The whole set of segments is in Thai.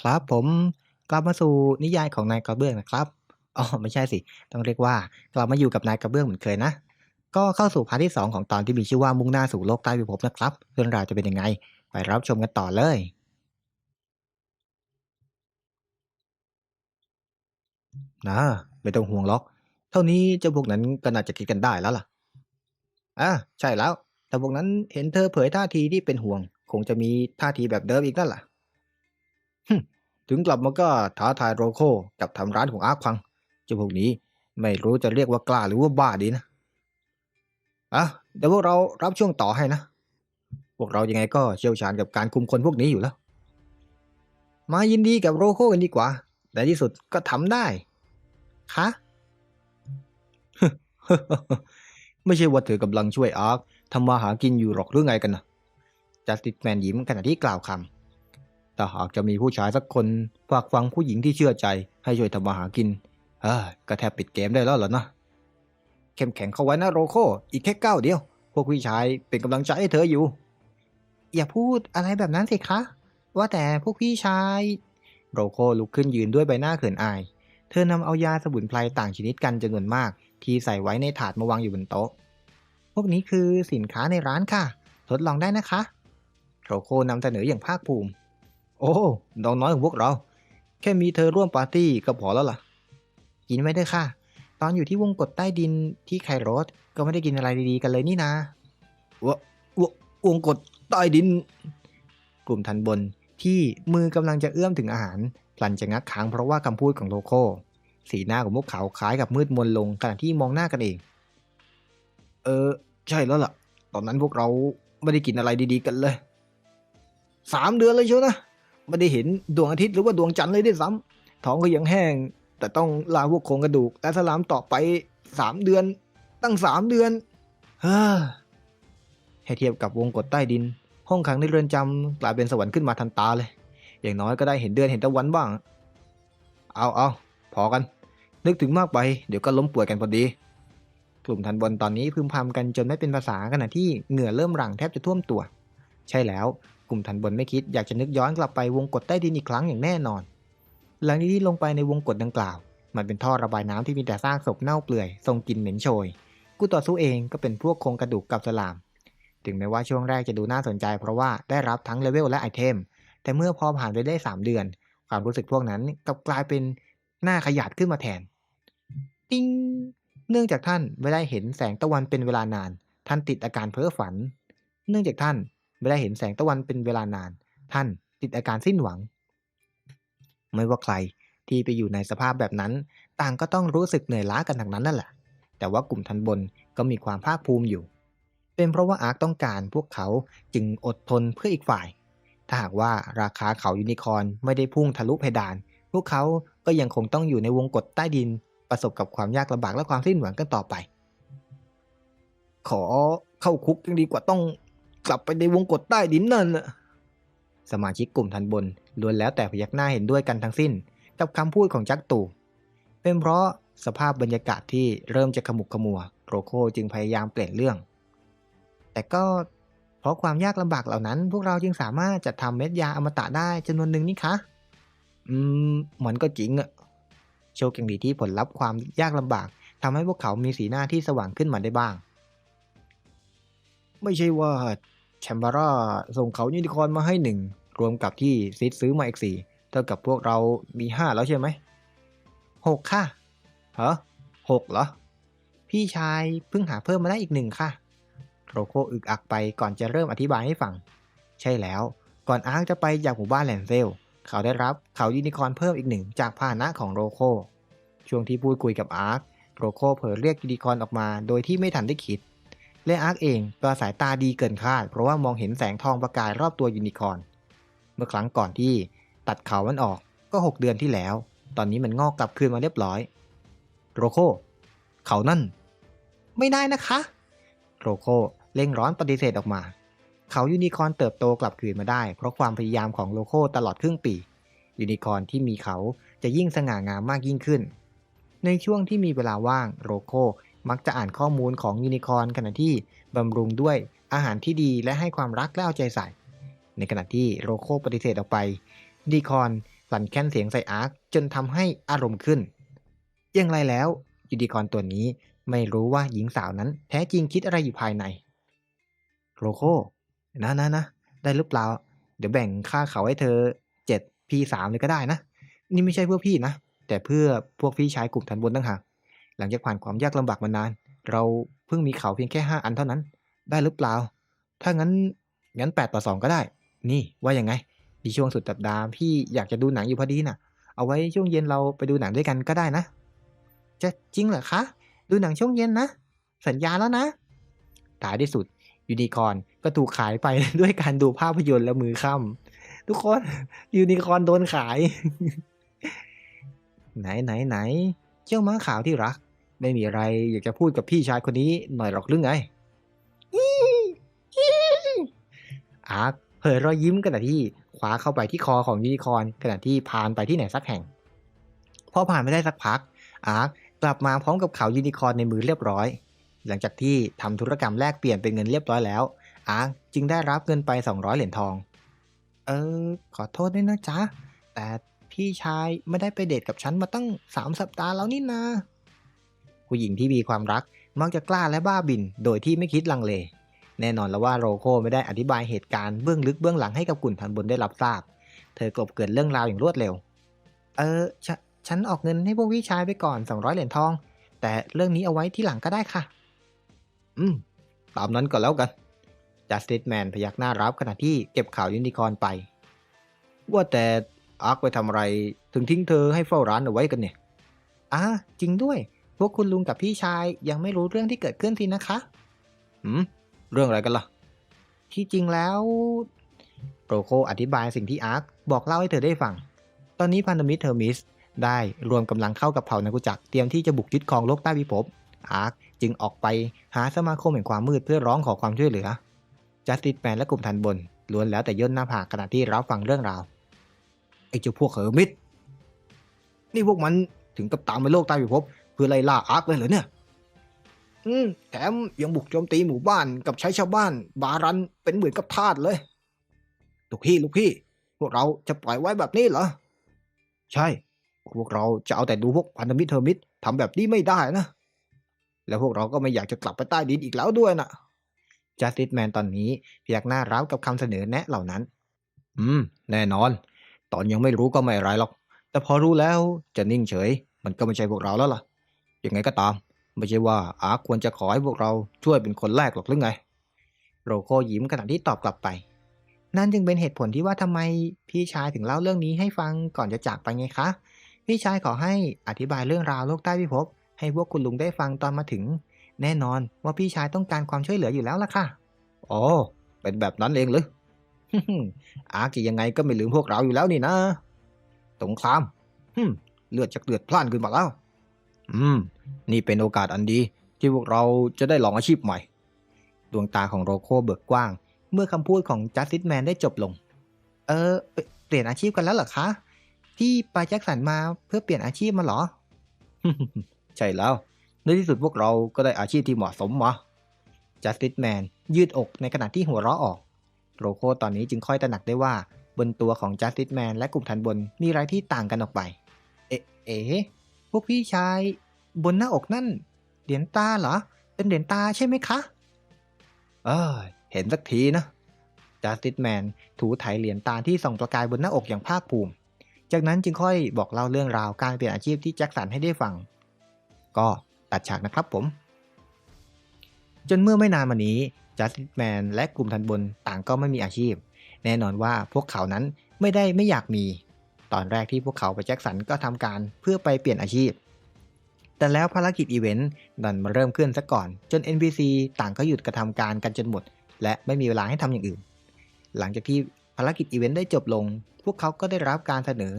ครับผมกลับมาสู่นิยายของนายกระเบื้องนะครับอ๋อไม่ใช่สิ ต้องเรียกว่ากลับมาอยู่กับนายกระเบื้องเหมือนเคยนะ ก็เข้าสู่พาร์ทที่สองของตอนที่มีชื่อว่ามุ่งหน้าสู่โลกใต้พิภพนะครับเรื่องราวจะเป็นยังไง ไปรับชมกันต่อเลย นะ ไม่ต้องห่วงหรอก เท่านี้เจ้าพวกนั้นก็น่าจะคิดกันได้แล้วล่ะอ่าใช่แล้ว แต่พวกนั้นเห็นเธอเผยท่าทีที่เป็นห่วง คงจะมีท่าทีแบบเดิมอีกนั่นแหละ ถึงกลับมาก็ท้าทายโรโคกับทำร้านของอาร์คพังเจ้าพวกนี้ไม่รู้จะเรียกว่ากล้าหรือว่าบ้าดีนะอะเดี๋ยวพวกเรารับช่วงต่อให้นะ พวกเรายังไงก็เชี่ยวชาญกับการคุมคนพวกนี้อยู่แล้ว มายินดีกับโรโคกันดีกว่าแต่ที่สุดก็ทำได้คะไม่ใช่ว่าเธอกำลังช่วยอาร์คทำมาหากินอยู่หรอกหรือไงกันนะจัสติสแมนยิ้มขณะที่กล่าวคำ ถ้าหากจะมีผู้ชายสักคนฝากฟังผู้หญิงที่เชื่อใจให้ช่วยทำมาหากินเอ้ยก็แทบปิดเกมได้แล้วเหรอนะเข้มแข็งเข้าไว้นะโรโคอีกแค่ก้าวเดียว พวกพี่ชายเป็นกำลังใจให้เธออยู่ อย่าพูดอะไรแบบนั้นสิคะ ว่าแต่พวกพี่ชายโรโคลุกขึ้นยืนด้วยใบหน้าเขินอาย เธอนำเอายาสมุนไพรต่างชนิดกันจำนวนมาก ที่ใส่ไว้ในถาดมาวางอยู่บนโต๊ะ พวกนี้คือสินค้าในร้านค่ะ ทดลองได้นะคะ โรโคนำเสนออย่างภาคภูมิ โอ้น้องน้อยของพวกเรา แค่มีเธอร่วมปาร์ตี้ก็พอแล้วล่ะ กินไม่ได้ค่ะ ตอนอยู่ที่วงกฏใต้ดินที่ไคโรสก็ไม่ได้กินอะไรดีๆกันเลยนี่นะวะวะวงกฏใต้ดิน กลุ่มทันบนที่มือกำลังจะเอื้อมถึงอาหารพลันจะงักค้างเพราะว่าคำพูดของโลโก้ สีหน้าของพวกเขาคล้ายกับมืดมนลงขณะที่มองหน้ากันเอง เออ ใช่แล้วล่ะ ตอนนั้นพวกเราไม่ได้กินอะไรดีๆกันเลยสามเดือนเลยเชียวนะ ไม่ได้เห็นดวงอาทิตย์หรือว่าดวงจันทร์เลยด้วยซ้ำท้องก็ยังแห้ง แต่ต้องลาพวกโครงกระดูกและสลามต่อไปสามเดือน ตั้งสามเดือนเฮ้อให้เทียบกับวงกฏใต้ดิน ห้องขังในเรือนจำกลายเป็นสวรรค์ขึ้นมาทันตาเลย อย่างน้อยก็ได้เห็นเดือนเห็นตะวันบ้าง เอาเอาพอกัน นึกถึงมากไป เดี๋ยวก็ล้มป่วยกันพอดี กลุ่มทันบนตอนนี้พึมพำกันจนไม่เป็นภาษาขณะที่เหงื่อเริ่มหลั่งแทบจะท่วมตัว ใช่แล้ว กลุ่มทันบนไม่คิดอยากจะนึกย้อนกลับไปวงกฏใต้ดินอีกครั้งอย่างแน่นอน หลังจากที่ลงไปในวงกฏดังกล่าว มันเป็นท่อระบายน้ำที่มีแต่ซากศพเน่าเปื่อยส่งกลิ่นเหม็นโชยกูต่อสู้เองก็เป็นพวกโครงกระดูกกับสลาม ถึงแม้ว่าช่วงแรกจะดูน่าสนใจ เพราะว่าได้รับทั้งเลเวลและไอเทม แต่เมื่อพอผ่านไปได้ 3 เดือน ความรู้สึกพวกนั้นกลับกลายเป็นหน้าขยาดขึ้นมาแทนติ้งเนื่องจากท่านไม่ได้เห็นแสงตะวันเป็นเวลานาน ท่านติดอาการเพ้อฝัน เนื่องจากท่าน ไม่ได้เห็นแสงตะวันเป็นเวลานาน ท่านติดอาการสิ้นหวัง ไม่ว่าใครที่ไปอยู่ในสภาพแบบนั้น ต่างก็ต้องรู้สึกเหนื่อยล้ากันทั้งนั้นนั่นแหละ แต่ว่ากลุ่มทันบนก็มีความภาคภูมิอยู่ เป็นเพราะว่าอาร์คต้องการพวกเขาจึงอดทนเพื่ออีกฝ่าย ถ้าหากว่าราคาเขายูนิคอร์นไม่ได้พุ่งทะลุเพดาน พวกเขาก็ยังคงต้องอยู่ในวงกฏใต้ดิน ประสบกับความยากลำบากและความสิ้นหวังกันต่อไป ขอเข้าคุกยังดีกว่าต้อง กลับไปในวงกฏใต้ดินนั่นน่ะสมาชิกกลุ่มทันบนล้วนแล้วแต่พยักหน้าเห็นด้วยกันทั้งสิ้น กับคำพูดของจักตู่เป็นเพราะสภาพบรรยากาศที่เริ่มจะขมุกขมัวโรโคจึงพยายามเปลี่ยนเรื่อง แต่ก็เพราะความยากลำบากเหล่านั้น พวกเราจึงสามารถจัดทำเม็ดยาอมตะได้จำนวนหนึ่งนี่คะ อืมมันก็จริงอะโชคยังดีที่ผลลัพธ์ความยากลำบากทำให้พวกเขามีสีหน้าที่สว่างขึ้นมาได้บ้าง ไม่ใช่ว่าแชมบาร่าส่งเขายูนิคอนมาให้หนึ่งรวมกับที่ซิดซื้อมาอีกสี่เท่ากับพวกเรามีห้าแล้วใช่ไหมหกค่ะฮะหกเหรอ พี่ชายเพิ่งหาเพิ่มมาได้อีกหนึ่งค่ะ โรโคอึกอักไปก่อนจะเริ่มอธิบายให้ฟัง ใช่แล้ว ก่อนอาร์คจะไปจากหมู่บ้านแลนเซล เขาได้รับเขายูนิคอนเพิ่มอีกหนึ่งจากพาหนะของโรโค ช่วงที่พูดคุยกับอาร์ค โรโคเผลอเรียกยูนิคอนออกมา โดยที่ไม่ทันได้คิด และอาร์คเองก็สายตาดีเกินคาด เพราะว่ามองเห็นแสงทองประกายรอบตัวยูนิคอร์นเมื่อครั้งก่อนที่ตัดเขามันออกก็ 6 เดือนที่แล้ว ตอนนี้มันงอกกลับคืนมาเรียบร้อย โรโคเขานั่น ไม่ได้นะคะ โรโคเร่งร้อนปฏิเสธออกมา เขายูนิคอร์นเติบโตกลับคืนมาได้ เพราะความพยายามของโลโคตลอดครึ่งปี ยูนิคอร์นที่มีเขาจะยิ่งสง่างามมากยิ่งขึ้น ในช่วงที่มีเวลาว่างโรโค มักจะอ่านข้อมูลของยูนิคอร์นขณะที่บำรุงด้วยอาหารที่ดีและให้ความรักและเอาใจใส่ ในขณะที่โรโคปฏิเสธออกไปยูนิคอร์นสั่นแค้นเสียงใส่อาร์คจนทำให้อารมณ์ขึ้น อย่างไรแล้วยูนิคอร์นตัวนี้ไม่รู้ว่าหญิงสาวนั้นแท้จริงคิดอะไรอยู่ภายใน โรโคนะนะนะได้หรือเปล่า เดี๋ยวแบ่งค่าเขาให้เธอเจ็ดพี่สามเลยก็ได้นะ นี่ไม่ใช่เพื่อพี่นะ แต่เพื่อพวกพี่ชายกลุ่มทันบนต่างหาก หลังจากผ่านความยากลำบากมานาน เราเพิ่งมีเขาเพียงแค่ห้าอันเท่านั้น ได้หรือเปล่า ถ้างั้นงั้นแปดต่อสองก็ได้ นี่ว่ายังไงดีช่วงสุดสัปดาห์พี่อยากจะดูหนังอยู่พอดีน่ะ เอาไว้ช่วงเย็นเราไปดูหนังด้วยกันก็ได้นะ จะจริงเหรอคะ ดูหนังช่วงเย็นนะ สัญญาแล้วนะท้ายที่สุดยูนิคอร์นก็ถูกขายไปด้วยการดูภาพยนตร์แล้วมือค่ำทุกคนยูนิคอร์นโดนขาย ไหนไหนไหนเจ้าม้าขาวที่รัก ไม่มีอะไรอยากจะพูดกับพี่ชายคนนี้หน่อยหรอกหรือไงอาร์คเผยรอยยิ้มขณะที่คว้าเข้าไปที่คอของยูนิคอนขณะที่พานไปที่ไหนสักแห่ง พอผ่านไม่ได้สักพัก อาร์คกลับมาพร้อมกับเขายูนิคอนในมือเรียบร้อย หลังจากที่ทำธุรกรรมแลกเปลี่ยนเป็นเงินเรียบร้อยแล้ว อาร์คจึงได้รับเงินไป 200 เหรียญทอง เออ ขอโทษด้วยนะจ๊ะ แต่พี่ชายไม่ได้ไปเดทกับฉันมาตั้ง 3 สัปดาห์แล้วนี่นา ผู้หญิงที่มีความรักมักจะกล้าและบ้าบิน โดยที่ไม่คิดลังเล แน่นอนแล้วว่าโรโคไม่ได้อธิบายเหตุการณ์เบื้องลึกเบื้องหลังให้กับกลุ่มทันบนได้รับทราบ เธอกลบเกิดเรื่องราวอย่างรวดเร็ว เออฉฉันออกเงินให้พวกพี่ชายไปก่อน 200 เหรียญทอง แต่เรื่องนี้เอาไว้ที่หลังก็ได้ค่ะ อืม ตามนั้นก็แล้วกันจัสติสแมนพยักหน้ารับขณะที่เก็บข่าวยูนิคอร์นไป ว่าแต่อาร์คไปทำอะไรถึงทิ้งเธอให้เฝ้าร้านเอาไว้กันเนี่ยอ่าจริงด้วย พวกคุณลุงกับพี่ชายยังไม่รู้เรื่องที่เกิดขึ้นทีนะคะ หืม เรื่องอะไรกันล่ะ ที่จริงแล้วโรโคอธิบายสิ่งที่อาร์คบอกเล่าให้เธอได้ฟัง ตอนนี้พันธมิตรเทอร์มิสได้รวมกำลังเข้ากับเผ่านักกุจักรเตรียมที่จะบุกยึดครองโลกใต้พิภพ อาร์คจึงออกไปหาสมาคมแห่งความมืดเพื่อร้องขอความช่วยเหลือ จัสติสแมนและกลุ่มทันบนล้วนแล้วแต่ย่นหน้าผากขณะที่รับฟังเรื่องราว ไอ้เจ้าพวกเฮอร์มิตนี่พวกมันถึงกับตามไปโลกใต้พิภพเพื่อไล่ล่าอาร์คเลยเหรอเนี่ย อืม แถมยังบุกโจมตีหมู่บ้านกับใช้ชาวบ้าน บารันเป็นเหมือนกับทาสเลย ลูกพี่ลูกพี่ พวกเราจะปล่อยไว้แบบนี้เหรอ ใช่ พวกเราจะเอาแต่ดูพวกพันธมิตรเทอร์มิตทำแบบนี้ไม่ได้นะ แล้วพวกเราก็ไม่อยากจะกลับไปใต้ดินอีกแล้วด้วยนะจัสติสแมนตอนนี้พยักหน้าร้าวกับคำเสนอแนะเหล่านั้น อืม แน่นอน ตอนยังไม่รู้ก็ไม่ไรหรอก แต่พอรู้แล้วจะนิ่งเฉย มันก็ไม่ใช่พวกเราแล้วล่ะ ยังไงก็ตาม ไม่ใช่ว่าอาร์คควรจะขอให้พวกเราช่วยเป็นคนแรกหรอกหรือไง โรโคยิ้มขณะที่ตอบกลับไป นั่นจึงเป็นเหตุผลที่ว่าทำไมพี่ชายถึงเล่าเรื่องนี้ให้ฟังก่อนจะจากไปไงคะ พี่ชายขอให้อธิบายเรื่องราวโลกใต้พิภพให้พวกคุณลุงได้ฟังตอนมาถึง แน่นอนว่าพี่ชายต้องการความช่วยเหลืออยู่แล้วล่ะค่ะ อ๋อ เป็นแบบนั้นเองหรืออาร์คจะยังไงก็ไม่ลืมพวกเราอยู่แล้วนี่นะสงครามฮึมเลือดจากเลือดพล่านขึ้นมาแล้ว อืม นี่เป็นโอกาสอันดี ที่พวกเราจะได้ลองอาชีพใหม่ ดวงตาของโรโคเบิกกว้าง เมื่อคำพูดของจัสติสแมนได้จบลง เออ เปลี่ยนอาชีพกันแล้วเหรอคะ ที่ไปแจ็คสันมาเพื่อเปลี่ยนอาชีพมาเหรอ ใช่แล้ว ในที่สุดพวกเราก็ได้อาชีพที่เหมาะสมมาจัสติสแมนยืดอกในขณะที่หัวเราะออก โรโคตอนนี้จึงค่อยตระหนักได้ว่า บนตัวของจัสติสแมนและกลุ่มทันบนมีอะไรที่ต่างกันออกไป เอ๊ะเอ๊ะ พวกพี่ชาย บนหน้าอกนั่น เหรียญตาเหรอ เป็นเหรียญตาใช่ไหมคะ เออ เห็นสักทีนะจัสติสแมนถูไถเหรียญตาที่ส่องประกายบนหน้าอกอย่างภาคภูมิ จากนั้นจึงค่อยบอกเล่าเรื่องราวการเปลี่ยนอาชีพที่แจ็คสันให้ได้ฟัง ก็ตัดฉากนะครับผม จนเมื่อไม่นานมานี้จัสติสแมนและกลุ่มทันบนต่างก็ไม่มีอาชีพ แน่นอนว่าพวกเขานั้นไม่ได้ไม่อยากมี ตอนแรกที่พวกเขาไปแจ็คสันก็ทำการเพื่อไปเปลี่ยนอาชีพ แต่แล้วภารกิจอีเวนต์ดันมาเริ่มขึ้นซะก่อน จน NPC ต่างก็หยุดกระทำการกันจนหมด และไม่มีเวลาให้ทำอย่างอื่น หลังจากที่ภารกิจอีเวนต์ได้จบลง พวกเขาก็ได้รับการเสนอ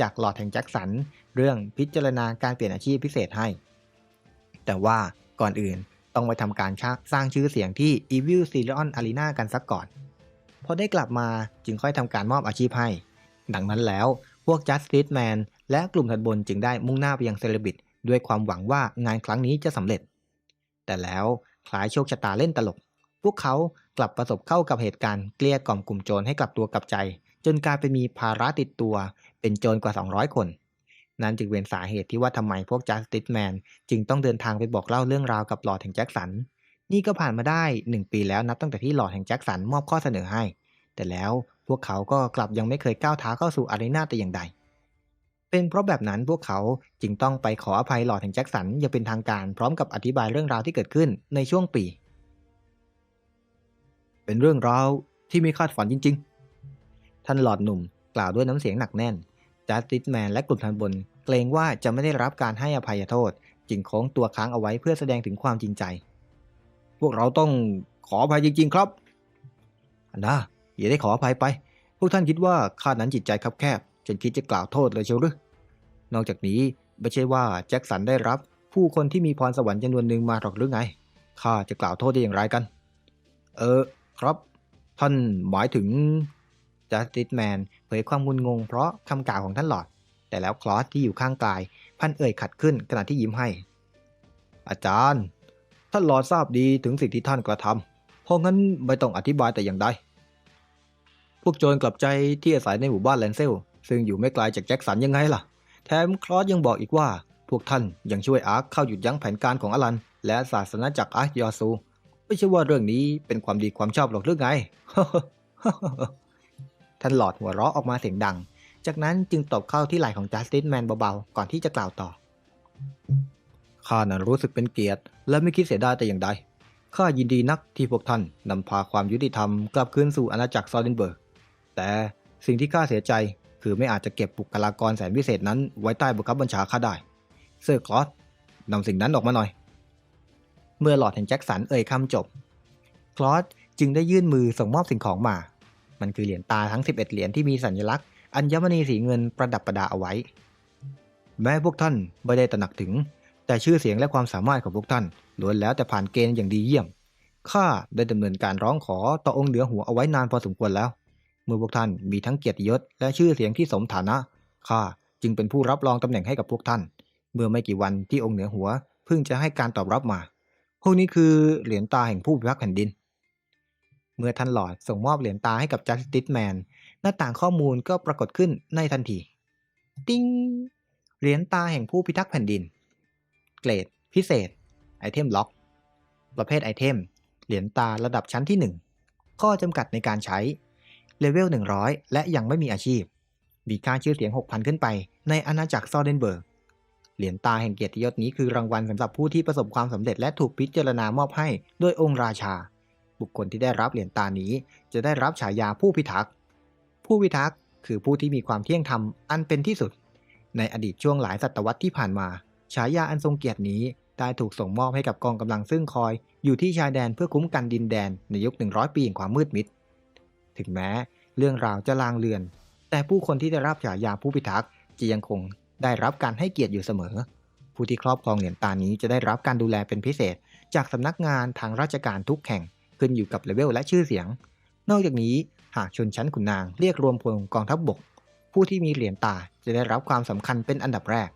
จากหลอดแห่งแจ็คสัน เรื่องพิจารณาการเปลี่ยนอาชีพพิเศษให้ แต่ว่าก่อนอื่นต้องไปทำการสร้างชื่อเสียงที่ Evil s i l i o n Arena กันสักก่อนพอได้กลับมาจึงค่อยทำการมอบอาชีพให้ ดังนั้นแล้ว พวก Justice Man และกลุ่มทันบนจึงได้มุ่งหน้าไปยังเซเลบิตด้วยความหวังว่างานครั้งนี้จะสำเร็จ แต่แล้วคล้ายโชคชะตาเล่นตลก พวกเขากลับประสบเข้ากับเหตุการณ์เกลี้ยกล่อมกลุ่มโจรให้กลับตัวกลับใจ จนกลายเป็นมีภาระติดตัว เป็นโจรกว่า 200 คน นั่นจึงเป็นสาเหตุที่ว่าทำไมพวก Justice Man จึงต้องเดินทางไปบอกเล่าเรื่องราวกับหลอดแห่งแจ็คสัน นี่ก็ผ่านมาได้ 1 ปีแล้วนับตั้งแต่ที่หลอดแห่งแจ็คสันมอบข้อเสนอให้ แต่แล้ว พวกเขาก็กลับยังไม่เคยก้าวเท้าเข้าสู่อารีนาแต่อย่างใด เป็นเพราะแบบนั้นพวกเขาจึงต้องไปขออภัยหลอดแห่งแจ็คสันอย่างเป็นทางการพร้อมกับอธิบายเรื่องราวที่เกิดขึ้นในช่วงปี เป็นเรื่องราวที่ไม่คาดฝันจริง ๆ ท่านหลอดหนุ่มกล่าวด้วยน้ำเสียงหนักแน่นจัสติสแมนและกลุ่มทันบน เกรงว่าจะไม่ได้รับการให้อภัยโทษ จึงโค้งตัวค้างเอาไว้เพื่อแสดงถึงความจริงใจ พวกเราต้องขออภัยจริง ๆ ครับอันดา อย่าได้ขออภัยไป พวกท่านคิดว่าข้านั้นจิตใจคับแคบ จนคิดจะกล่าวโทษเลยเชียวหรือนอกจากนี้ไม่ใช่ว่าแจ็คสันได้รับผู้คนที่มีพรสวรรค์จำนวนหนึ่งมาหรอกหรือไงข้าจะกล่าวโทษได้อย่างไรกัน เออครับ ท่านหมายถึงจัสติสแมนเผยความงุนงงเพราะคำกล่าวของท่านหลอด แต่แล้วคลอสที่อยู่ข้างกาย พันเอ่ยขัดขึ้นขณะที่ยิ้มให้ อาจารย์ ท่านหลอดทราบดีถึงสิ่งที่ท่านกระทำเพราะงั้นไม่ต้องอธิบายแต่อย่างใด พวกโจรกลับใจที่อาศัยในหมู่บ้านแลนเซล ซึ่งอยู่ไม่ไกลจากแจ็คสันยังไงล่ะ แถมคลอสยังบอกอีกว่า พวกท่านยังช่วยอาร์คเข้าหยุดยั้งแผนการของอลัน และศาสนาจักรอาร์คยอซู ไม่ใช่ว่าเรื่องนี้เป็นความดีความชอบหรอกหรือไง ท่านหลอดหัวเราะออกมาเสียงดัง จากนั้นจึงตบเข้าที่ไหล่ของจัสติสแมนเบาๆ ก่อนที่จะกล่าวต่อ ข้านั้นรู้สึกเป็นเกียรติ และไม่คิดเสียดายแต่อย่างใด ข้ายินดีนักที่พวกท่านนำพาความยุติธรรมกลับคืนสู่อาณาจักรซอเดนเบิร์ก แต่สิ่งที่ข้าเสียใจคือไม่อาจจะเก็บบุคลากรแสนพิเศษนั้นไว้ใต้บังคับบัญชาข้าได้ เซอร์คลอสนำสิ่งนั้นออกมาหน่อย เมื่อหลอดแห่งแจ็คสันเอ่ยคำจบ คลอสจึงได้ยื่นมือส่งมอบสิ่งของมา มันคือเหรียญตาทั้ง 11 เหรียญที่มีสัญลักษณ์อัญมณีสีเงินประดับประดาเอาไว้ แม้พวกท่านไม่ได้ตระหนักถึง แต่ชื่อเสียงและความสามารถของพวกท่านล้วนแล้วแต่ผ่านเกณฑ์อย่างดีเยี่ยมข้าได้ดำเนินการร้องขอต่อองค์เหนือหัวเอาไว้นานพอสมควรแล้ว เมื่อพวกท่านมีทั้งเกียรติยศและชื่อเสียงที่สมฐานะข้าจึงเป็นผู้รับรองตำแหน่งให้กับพวกท่าน เมื่อไม่กี่วันที่องค์เหนือหัวเพิ่งจะให้การตอบรับมาพวกนี้คือเหรียญตาแห่งผู้พิทักษ์แผ่นดิน เมื่อท่านหลอดส่งมอบเหรียญตาให้กับจัสติสแมนหน้าต่างข้อมูลก็ปรากฏขึ้นในทันที ติ้งเหรียญตาแห่งผู้พิทักษ์แผ่นดิน เกรด พิเศษ ไอเทมล็อก ประเภทไอเทม เหรียญตาระดับชั้นที่ 1 ข้อจำกัดในการใช้ เลเวล 100 และยังไม่มีอาชีพ มีค่าชื่อเสียง 6,000 ขึ้นไป ในอาณาจักรซอเดนเบิร์ก เหรียญตาแห่งเกียรติยศนี้คือรางวัลสำหรับผู้ที่ประสบความสำเร็จและถูกพิจารณามอบให้โดยองค์ราชา บุคคลที่ได้รับเหรียญตานี้ จะได้รับฉายาผู้พิทักษ์ ผู้พิทักษ์คือผู้ที่มีความเที่ยงธรรมอันเป็นที่สุด ในอดีตช่วงหลายศตวรรษที่ผ่านมา ฉายาอันทรงเกียรตินี้ได้ถูกส่งมอบให้กับกองกำลังซึ่งคอย อยู่ที่ชายแดนเพื่อคุ้มกันดินแดนในยุค 100 ปีแห่งความมืดมิด ถึงแม้เรื่องราวจะลางเลือน แต่ผู้คนที่ได้รับฉายาผู้พิทักษ์จะยังคงได้รับการให้เกียรติอยู่เสมอ ผู้ที่ครอบครองเหรียญตานี้จะได้รับการดูแลเป็นพิเศษ จากสำนักงานทางราชการทุกแห่งขึ้นอยู่กับเลเวลและชื่อเสียง นอกจากนี้หากชนชั้นขุนนางเรียกรวมพลกองทัพบบก ผู้ที่มีเหรียญตาจะได้รับความสำคัญเป็นอันดับแรก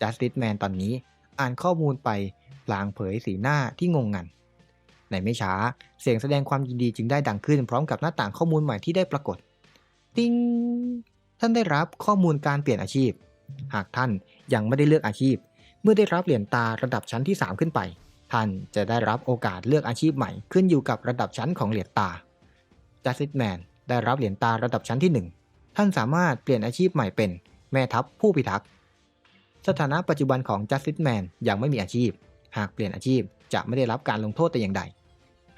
Justice Man ตอนนี้อ่านข้อมูลไปพลางเผยสีหน้าที่งงงัน ในไม่ช้า เสียงแสดงความยินดีจึงได้ดังขึ้นพร้อมกับหน้าต่างข้อมูลใหม่ที่ได้ปรากฏ ติ้ง ท่านได้รับข้อมูลการเปลี่ยนอาชีพ หากท่านยังไม่ได้เลือกอาชีพ เมื่อได้รับเหรียญตาระดับชั้นที่ 3 ขึ้นไป ท่านจะได้รับโอกาสเลือกอาชีพใหม่ ขึ้นอยู่กับระดับชั้นของเหรียญตา Justice Man ได้รับเหรียญตาระดับชั้นที่ 1 ท่านสามารถเปลี่ยนอาชีพใหม่เป็นแม่ทัพผู้พิทักษ์สถานะปัจจุบันของ Justice Man ยังไม่มีอาชีพ หากเปลี่ยนอาชีพจะไม่ได้รับการลงโทษแต่อย่างใด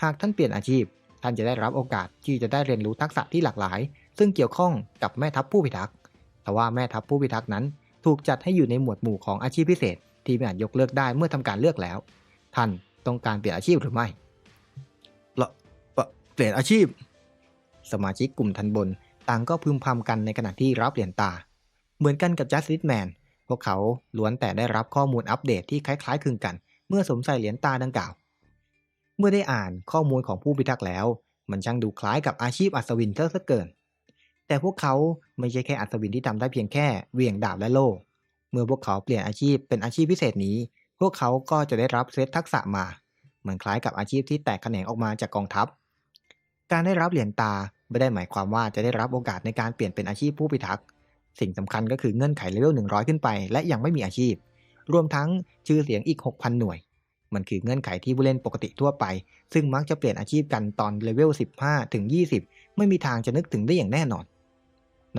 หากท่านเปลี่ยนอาชีพ ท่านจะได้รับโอกาสที่จะได้เรียนรู้ทักษะที่หลากหลาย ซึ่งเกี่ยวข้องกับแม่ทัพผู้พิทักษ์แต่ว่าแม่ทัพผู้พิทักษ์นั้น ถูกจัดให้อยู่ในหมวดหมู่ของอาชีพพิเศษ ที่ไม่อาจยกเลิกได้เมื่อทำการเลือกแล้ว ท่านต้องการเปลี่ยนอาชีพหรือไม่ละปะเปลี่ยนอาชีพ สมาชิกกลุ่มทันบนต่างก็พึมพำกันในขณะที่รับเหรียญตา เหมือนกันกับ Justice Man พวกเขาล้วนแต่ได้รับข้อมูลอัปเดตที่คล้ายๆคลึงกัน เมื่อสวมใส่เหรียญตาดังกล่าว เมื่อได้อ่านข้อมูลของผู้พิทักษ์แล้ว มันช่างดูคล้ายกับอาชีพอัศวินเซะเกิน แต่พวกเขาไม่ใช่แค่อัศวินที่ทำได้เพียงแค่เวียงดาบและโล่เมื่อพวกเขาเปลี่ยนอาชีพเป็นอาชีพพิเศษนี้ พวกเขาก็จะได้รับเซตทักษะมาเหมือนคล้ายกับอาชีพที่แตกแขนงออกมาจากกองทัพ การได้รับเหรียญตาไม่ได้หมายความว่าจะได้รับโอกาสในการเปลี่ยนเป็นอาชีพผู้พิทักษ์ สิ่งสำคัญก็คือเงื่อนไขเลเวล100 ขึ้นไป และยังไม่มีอาชีพ รวมทั้งชื่อเสียงอีก 6,000 หน่วย มันคือเงื่อนไขที่ผู้เล่นปกติทั่วไป ซึ่งมักจะเปลี่ยนอาชีพกันตอนเลเวล 15 ถึง 20 ไม่มีทางจะนึกถึงได้อย่างแน่นอน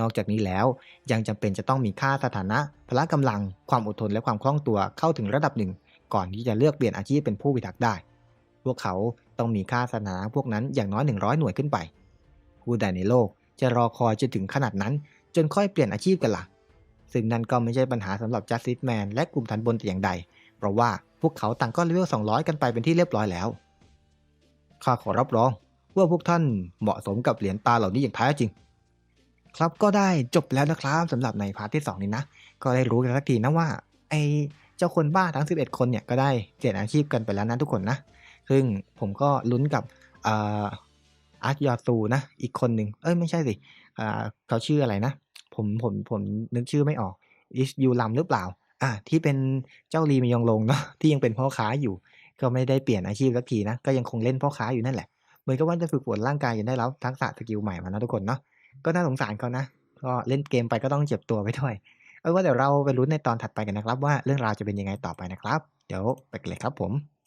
นอกจากนี้แล้วยังจำเป็นจะต้องมีค่าสถานะ พละกำลัง ความอดทนและความคล่องตัวเข้าถึงระดับหนึ่ง ก่อนที่จะเลือกเปลี่ยนอาชีพเป็นผู้พิทักษ์ได้ พวกเขาต้องมีค่าสถานะพวกนั้นอย่างน้อย 100 หน่วยขึ้นไปผู้ใดในโลกจะรอคอยจนถึงขนาดนั้น จนค่อยเปลี่ยนอาชีพกันละ่ะซึ่งนั่นก็ไม่ใช่ปัญหาสำหรับ Justice Man และกลุ่มทันบนแต่อย่างใด เพราะว่า พวกเขาต่างก็เลเวล200 กันไปเป็นที่เรียบร้อยแล้ว ข้าขอรับรองว่าพวกท่านเหมาะสมกับเหรียญตาเหล่านี้อย่างแท้จริง ครับก็ได้จบแล้วนะครับสำหรับในพาร์ทที่ 2 นี้นะ ก็ได้รู้กันสักทีนะว่า ไอเจ้าคนบ้าทั้ง 11 คนเนี่ยก็ได้เปลี่ยนอาชีพกันไปแล้วนะทุกคนนะ ซึ่งผมก็ลุ้นกับอาร์ตยาซูนะ อีกคนหนึ่งเอ้ยไม่ใช่สิเขาชื่ออะไรนะ ผมผมผมนึกชื่อไม่ออกอิสยูลัมหรือเปล่า อะที่เป็นเจ้าลีมยองลงเนาะที่ยังเป็นพ่อค้าอยู่ ก็ไม่ได้เปลี่ยนอาชีพสักทีนะก็ยังคงเล่นพ่อค้าอยู่นั่นแหละเหมือนกับว่าจะฝึกฝนร่างกายจนได้รับทักษะสกิลใหม่มานะทุกคนเนาะก็น่าสงสารเขานะก็เล่นเกมไปก็ต้องเจ็บตัวไปด้วยเอาว่าเดี๋ยวเราไปรุ้นในตอนถัดไปกันนะครับ ว่าเรื่องราวจะเป็นยังไงต่อไปนะครับ เดี๋ยวไปกันเลยครับผม